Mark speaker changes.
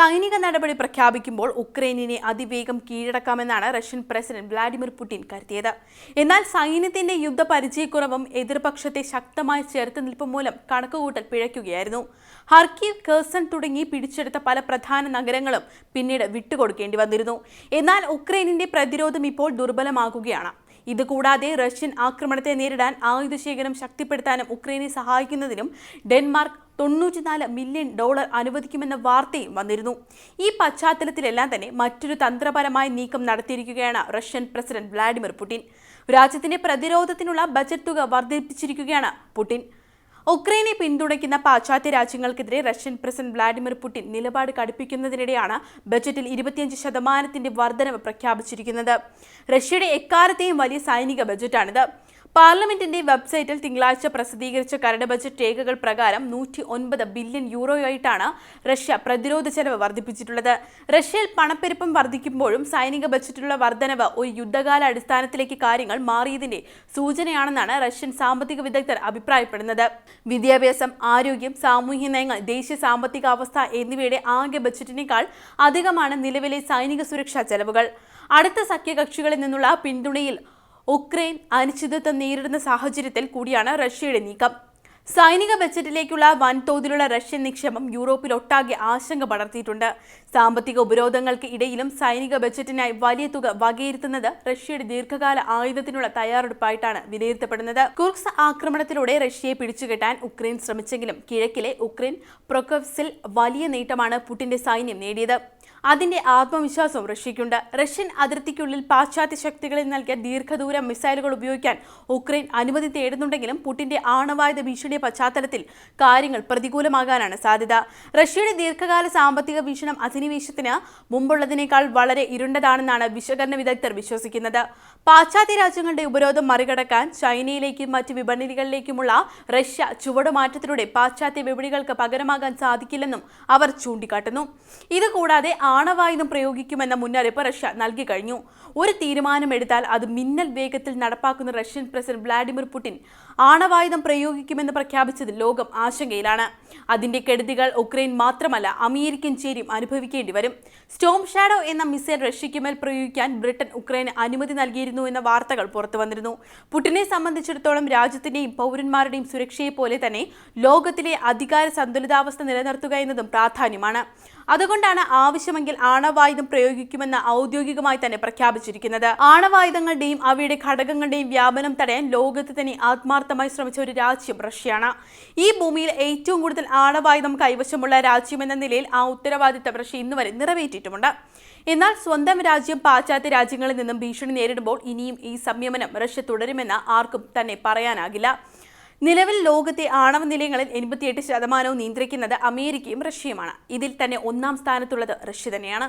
Speaker 1: സൈനിക നടപടി പ്രഖ്യാപിക്കുമ്പോൾ ഉക്രൈനിനെ അതിവേഗം കീഴടക്കാമെന്നാണ് റഷ്യൻ പ്രസിഡന്റ് വ്ളാഡിമിർ പുടിൻ കരുതിയത്. എന്നാൽ സൈന്യത്തിന്റെ യുദ്ധപരിചയക്കുറവും എതിർപക്ഷത്തെ ശക്തമായ ചെറുത്തുനിൽപ്പും മൂലം കണക്കുകൂട്ടൽ പിഴയ്ക്കുകയായിരുന്നു. ഹർക്കീവ് കേഴ്സൺ തുടങ്ങി പിടിച്ചെടുത്ത പല പ്രധാന നഗരങ്ങളും പിന്നീട് വിട്ടുകൊടുക്കേണ്ടി വന്നിരുന്നു. എന്നാൽ ഉക്രൈനിന്റെ പ്രതിരോധം ഇപ്പോൾ ദുർബലമാകുകയാണ്. ഇതുകൂടാതെ റഷ്യൻ ആക്രമണത്തെ നേരിടാൻ ആയുധശേഖരം ശക്തിപ്പെടുത്താനും ഉക്രൈനെ സഹായിക്കുന്നതിനും ഡെൻമാർക്ക് തൊണ്ണൂറ്റിനാല് മില്യൺ ഡോളർ അനുവദിക്കുമെന്ന വാർത്തയും വന്നിരുന്നു. ഈ പശ്ചാത്തലത്തിലെല്ലാം തന്നെ മറ്റൊരു തന്ത്രപരമായ നീക്കം നടത്തിയിരിക്കുകയാണ് റഷ്യൻ പ്രസിഡന്റ് വ്ളാഡിമിർ പുടിൻ. രാജ്യത്തിന്റെ പ്രതിരോധത്തിനുള്ള ബജറ്റ് തുക വർദ്ധിപ്പിച്ചിരിക്കുകയാണ് പുടിൻ. ഉക്രൈനെ പിന്തുണയ്ക്കുന്ന പാശ്ചാത്യ രാജ്യങ്ങൾക്കെതിരെ റഷ്യൻ പ്രസിഡന്റ് വ്ളാഡിമിർ പുടിൻ നിലപാട് കടുപ്പിക്കുന്നതിനിടെയാണ് ബജറ്റിൽ ഇരുപത്തിയഞ്ച് ശതമാനത്തിന്റെ വർധനവ് പ്രഖ്യാപിച്ചിരിക്കുന്നത്. റഷ്യയുടെ എക്കാലത്തെയും വലിയ സൈനിക ബജറ്റാണിത്. പാർലമെന്റിന്റെ വെബ്സൈറ്റിൽ തിങ്കളാഴ്ച പ്രസിദ്ധീകരിച്ച കരട് ബജറ്റ് രേഖകൾ പ്രകാരം നൂറ്റി ഒൻപത് ബില്യൺ യൂറോയായിട്ടാണ് റഷ്യ പ്രതിരോധ ചെലവ് വർദ്ധിപ്പിച്ചിട്ടുള്ളത്. റഷ്യയിൽ പണപ്പെരുപ്പം വർദ്ധിക്കുമ്പോഴും സൈനിക ബജറ്റിലുള്ള വർധനവ് ഒരു യുദ്ധകാല അടിസ്ഥാനത്തിലേക്ക് കാര്യങ്ങൾ മാറിയതിന്റെ സൂചനയാണെന്നാണ് റഷ്യൻ സാമ്പത്തിക വിദഗ്ധർ അഭിപ്രായപ്പെടുന്നത്. വിദ്യാഭ്യാസം ആരോഗ്യം സാമൂഹ്യ നയങ്ങൾ ദേശീയ സാമ്പത്തിക അവസ്ഥ എന്നിവയുടെ ആകെ ബജറ്റിനേക്കാൾ അധികമാണ് നിലവിലെ സൈനിക സുരക്ഷാ ചെലവുകൾ. അടുത്ത സഖ്യകക്ഷികളിൽ നിന്നുള്ള പിന്തുണയിൽ ഉക്രൈൻ അനിശ്ചിതത്വം നേരിടുന്ന സാഹചര്യത്തിൽ കൂടിയാണ് റഷ്യയുടെ നീക്കം. സൈനിക ബജറ്റിലേക്കുള്ള വൻതോതിലുള്ള റഷ്യൻ നിക്ഷേപം യൂറോപ്പിൽ യൂറോപ്പിലൊട്ടാകെ ആശങ്ക പടർത്തിയിട്ടുണ്ട്. സാമ്പത്തിക ഉപരോധങ്ങൾക്ക് ഇടയിലും സൈനിക ബജറ്റിനായി വലിയ തുക വകയിരുത്തുന്നത് റഷ്യയുടെ ദീർഘകാല ആയുധത്തിനുള്ള തയ്യാറെടുപ്പായിട്ടാണ് വിലയിരുത്തപ്പെടുന്നത്. കുർക്സ് ആക്രമണത്തിലൂടെ റഷ്യയെ പിടിച്ചുകെട്ടാൻ ഉക്രൈൻ ശ്രമിച്ചെങ്കിലും കിഴക്കിലെ ഉക്രൈൻ പ്രൊക്കവ്സിൽ വലിയ നേട്ടമാണ് പുടിന്റെ സൈന്യം നേടിയത്. അതിന്റെ ആത്മവിശ്വാസം റഷ്യയ്ക്കുണ്ട്. റഷ്യൻ അതിർത്തിക്കുള്ളിൽ പാശ്ചാത്യ ശക്തികളിൽ നൽകിയ ദീർഘദൂര മിസൈലുകൾ ഉപയോഗിക്കാൻ ഉക്രൈൻ അനുമതി തേടുന്നുണ്ടെങ്കിലും പുടിന്റെ ആണവായുധ ഭീഷണിയുടെ പശ്ചാത്തലത്തിൽ കാര്യങ്ങൾ പ്രതികൂലമാകാനാണ് സാധ്യത. റഷ്യയുടെ ദീർഘകാല സാമ്പത്തിക വീക്ഷണം അധിനിവേശത്തിന് മുമ്പുള്ളതിനേക്കാൾ വളരെ ഇരുണ്ടതാണെന്നാണ് വിശകലന വിദഗ്ധർ വിശ്വസിക്കുന്നത്. പാശ്ചാത്യ രാജ്യങ്ങളുടെ ഉപരോധം മറികടക്കാൻ ചൈനയിലേക്കും മറ്റ് വിപണികളിലേക്കുമുള്ള റഷ്യ ചുവടുമാറ്റത്തിലൂടെ പാശ്ചാത്യ വിപണികൾക്ക് പകരമാകാൻ സാധിക്കില്ലെന്നും അവർ ചൂണ്ടിക്കാട്ടുന്നു. ഇതുകൂടാതെ ആണവായുധം പ്രയോഗിക്കുമെന്ന മുന്നറിയിപ്പ് റഷ്യ നൽകി കഴിഞ്ഞു. ഒരു തീരുമാനമെടുത്താൽ അത് മിന്നൽ വേഗത്തിൽ നടപ്പാക്കുന്ന റഷ്യൻ പ്രസിഡന്റ് വ്ളാഡിമിർ പുടിൻ ആണവായുധം പ്രയോഗിക്കുമെന്ന് പ്രഖ്യാപിച്ചതിൽ ലോകം ആശങ്കയിലാണ്. അതിന്റെ കെടുതികൾ ഉക്രൈൻ മാത്രമല്ല അമേരിക്കൻ ചേരിയും അനുഭവിക്കേണ്ടി വരും. സ്റ്റോം ഷാഡോ എന്ന മിസൈൽ റഷ്യയ്ക്കുമേൽ പ്രയോഗിക്കാൻ ബ്രിട്ടൻ ഉക്രൈന് അനുമതി നൽകിയിരുന്നു എന്ന വാർത്തകൾ പുറത്തു വന്നിരുന്നു. പുടിനെ സംബന്ധിച്ചിടത്തോളം രാജ്യത്തിന്റെയും പൗരന്മാരുടെയും സുരക്ഷയെ പോലെ തന്നെ ലോകത്തിലെ അധികാര സന്തുലിതാവസ്ഥ നിലനിർത്തുക എന്നതും പ്രാധാന്യമാണ്. അതുകൊണ്ടാണ് ആവശ്യമെങ്കിൽ ആണവായുധം പ്രയോഗിക്കുമെന്ന് ഔദ്യോഗികമായി തന്നെ പ്രഖ്യാപിച്ചിരിക്കുന്നത്. ആണവായുധങ്ങളുടെയും അവയുടെ ഘടകങ്ങളുടെയും വ്യാപനം തടയാൻ ലോകത്ത് തന്നെ ആത്മാർത്ഥമായി ശ്രമിച്ച ഒരു രാജ്യം റഷ്യയാണ്. ഈ ഭൂമിയിൽ ഏറ്റവും കൂടുതൽ ആണവായുധം കൈവശമുള്ള രാജ്യമെന്ന നിലയിൽ ആ ഉത്തരവാദിത്തം റഷ്യ ഇന്നുവരെ നിറവേറ്റിയിട്ടുമുണ്ട്. എന്നാൽ സ്വന്തം രാജ്യം പാശ്ചാത്യ രാജ്യങ്ങളിൽ നിന്നും ഭീഷണി നേരിടുമ്പോൾ ഇനിയും ഈ സംയമനം റഷ്യ തുടരുമെന്ന് ആർക്കും തന്നെ പറയാനാകില്ല. നിലവിൽ ലോകത്തെ ആണവ നിലയങ്ങളിൽ എൺപത്തിയെട്ട് ശതമാനവും നിയന്ത്രിക്കുന്നത് അമേരിക്കയും റഷ്യയുമാണ്. ഇതിൽ തന്നെ ഒന്നാം സ്ഥാനത്തുള്ളത് റഷ്യ തന്നെയാണ്.